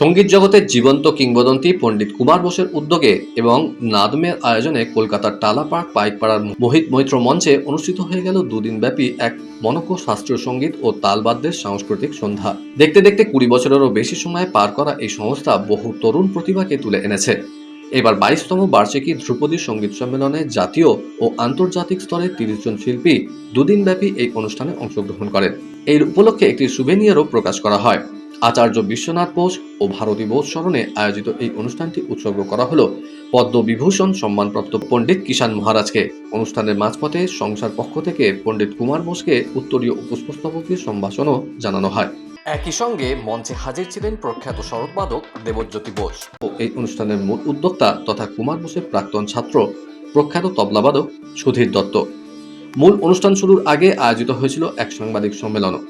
সংগীত জগতের জীবন্ত কিংবদন্তি পণ্ডিত কুমার বোসের উদ্যোগে এবং নাদমের আয়োজনে কলকাতার টালা পার্ক পাইকপাড়ার মোহিত মৈত্র মঞ্চে অনুষ্ঠিত হয়ে গেল দুদিন ব্যাপী এক মনজ্ঞ শাস্ত্রীয় সংগীত ও তালবাদ্যের সাংস্কৃতিক সন্ধ্যা। দেখতে দেখতে কুড়ি বছরেরও বেশি সময় পার করা এই সংস্থা বহু তরুণ প্রতিভাকে তুলে এনেছে। এবার বাইশতম বার্ষিকী ধ্রুপদী সংগীত সম্মেলনে জাতীয় ও আন্তর্জাতিক স্তরে তিরিশ জন শিল্পী দুদিনব্যাপী এই অনুষ্ঠানে অংশগ্রহণ করেন। এই উপলক্ষে একটি সুভেনিয়ারও প্রকাশ করা হয়। আচার্য বিশ্বনাথ বোস ও ভারতী বোস স্মরণে আয়োজিত এই অনুষ্ঠানটি উৎসর্গ করা হল পদ্মবিভূষণ সম্মানপ্রাপ্ত পণ্ডিত কিষাণ মহারাজকে। অনুষ্ঠানের মাঝপথে সংসার পক্ষ থেকে পণ্ডিত কুমার বোসকে উত্তরীয় পুষ্পস্তবকের সম্ভাষণও জানানো হয়। একই সঙ্গে মঞ্চে হাজির ছিলেন প্রখ্যাত শরৎবাদক দেবজ্যোতি বোস। ও এই অনুষ্ঠানের মূল উদ্যোক্তা তথা কুমার বোসের প্রাক্তন ছাত্র প্রখ্যাত তবলাবাদক সুধীর দত্ত। মূল অনুষ্ঠান শুরুর আগে আয়োজিত হয়েছিল এক সাংবাদিক সম্মেলনও।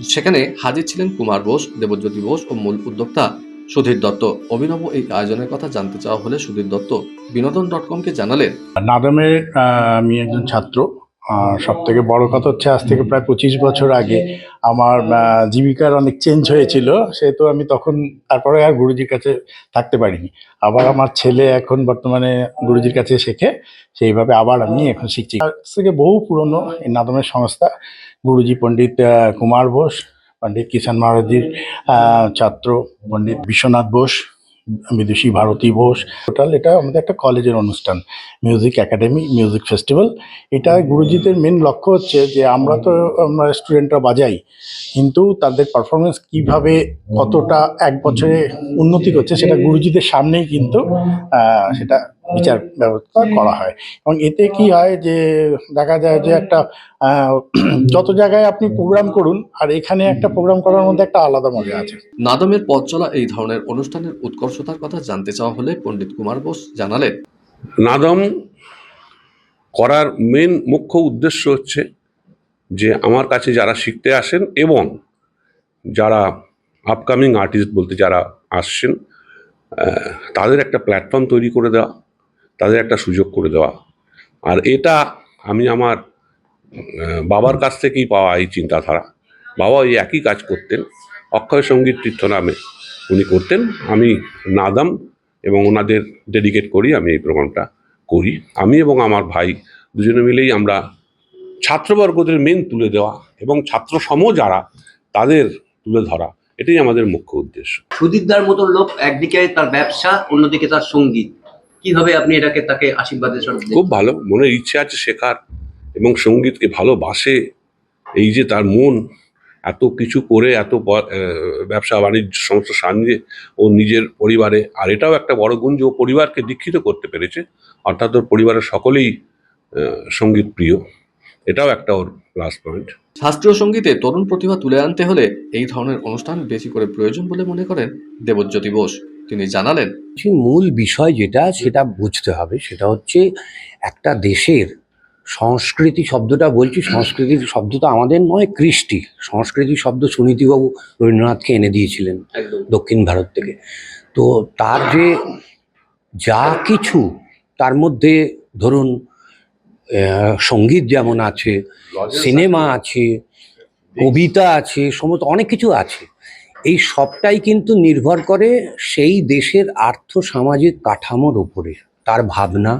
সেখানে হাজির ছিলেন কুমার বোস, দেবজ্যোতি বোস ও মূল উদ্যোক্তা সুধীর দত্ত। অভিনব এই আয়োজনের কথা জানতে চাওয়া হলে সুধীর দত্ত বিনোদন ডট কমকে জানালেন। নাদমের আমি একজন ছাত্র। সব থেকে বড় কথা হচ্ছে, আজ থেকে প্রায় পঁচিশ বছর আগে আমার জীবিকার অনেক চেঞ্জ হয়েছিল, সেহেতু আমি তখন তারপরে আর গুরুজির কাছে থাকতে পারিনি। আবার আমার ছেলে এখন বর্তমানে গুরুজির কাছে শেখে, সেইভাবে আবার আমি এখন শিখছি। থেকে বহু পুরনো এই নাদমের সংস্থা, গুরুজি পণ্ডিত কুমার বোস, পণ্ডিত কিষাণ মহারাজির ছাত্র পণ্ডিত বিশ্বনাথ বোস বিদুষী ভারতী বোস। টোটাল এটা আমাদের একটা কলেজের অনুষ্ঠান মিউজিক একাডেমি মিউজিক ফেস্টিভ্যাল এটা গুরুজিদের মেন লক্ষ্য হচ্ছে যে আমরা তো, আমরা স্টুডেন্টরা বাজাই, কিন্তু তাদের পারফরমেন্স কীভাবে কতটা এক বছরে উন্নতি করছে সেটা গুরুজিদের সামনেই কিন্তু সেটা বিচার ব্যবস্থা করা হয়। এবং এতে কি হয় যে দেখা যায় যে একটা যত জায়গায় আপনি প্রোগ্রাম করুন আর এখানে একটা প্রোগ্রাম করার মধ্যে একটা আলাদা মজা আছে। নাদমের পথ চলা এই ধরনের অনুষ্ঠানের উৎকর্ষতার কথা জানতে চাওয়া হলে পণ্ডিত কুমার বোস জানালেন। নাদম করার মেন মুখ্য উদ্দেশ্য হচ্ছে যে আমার কাছে যারা শিখতে আসেন এবং যারা আপকামিং আর্টিস্ট বলতে যারা আসছেন তাদের একটা প্ল্যাটফর্ম তৈরি করে দেওয়া। তাদের একটা সুযোগ করে দেওয়া। আর এটা আমি আমার বাবার কাছ থেকেই পাওয়া এই চিন্তাধারা। বাবা এই একই কাজ করতেন, অক্ষয় সংগীত তীর্থ নামে উনি করতেন। আমি নাদাম এবং ওনাদের ডেডিকেট করি, আমি এই প্রোগ্রামটা করি। আমি এবং আমার ভাই দুজনে মিলেই আমরা ছাত্রবর্গদের মেন তুলে দেওয়া এবং ছাত্র সম যারা, তাদের তুলে ধরা, এটাই আমাদের মুখ্য উদ্দেশ্য। সুদীপদার মতো লোক একদিকে তার ব্যবসা, অন্যদিকে তার সংগীত। কীভাবে আপনি এটাকে তাকে আশীর্বাদের স্বরূপ খুব ভালো মনের ইচ্ছে আছে শেখার এবং সঙ্গীতকে ভালোবাসে। এই যে তার মন এত কিছু করে এত ব্যবসা বাণিজ্য সমস্ত সামনে ও নিজের পরিবারে আর এটাও একটা বড় গুণ যে ও পরিবারকে দীক্ষিত করতে পেরেছে। অর্থাৎ ওর পরিবারের সকলেই সংগীত প্রিয়। এটাও একটা ওর প্লাস পয়েন্ট শাস্ত্রীয় সঙ্গীতে তরুণ প্রতিভা তুলে আনতে হলে এই ধরনের অনুষ্ঠান বেশি করে প্রয়োজন বলে মনে করেন দেবজ্যোতি বোস। তিনি জানালেন মূল বিষয় যেটা সেটা বুঝতে হবে। সেটা হচ্ছে একটা দেশের সংস্কৃতি শব্দটা বলছি। সংস্কৃতির শব্দটা আমাদের নয় কৃষ্টি। সংস্কৃতি শব্দ সুনীতিবাবু রবীন্দ্রনাথকে এনে দিয়েছিলেন দক্ষিণ ভারত থেকে। তো তার যে যা কিছু তার মধ্যে ধরুন সংগীত যেমন আছে সিনেমা আছে কবিতা আছে সমস্ত অনেক কিছু আছে। এই সবটাই কিন্তু নির্ভর করে সেই দেশের আর্থ সামাজিক কাঠামোর উপরে, তার ভাবনা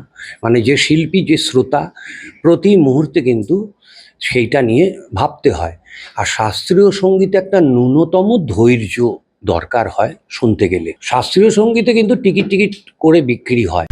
মানে যে শিল্পী, যে শ্রোতা, প্রতি মুহূর্তে কিন্তু সেইটা নিয়ে ভাবতে হয়। আর শাস্ত্রীয় সঙ্গীতে একটা ন্যূনতম ধৈর্য দরকার হয় শুনতে গেলে। শাস্ত্রীয় সঙ্গীতে কিন্তু টিকিট টিকিট করে বিক্রি হয়।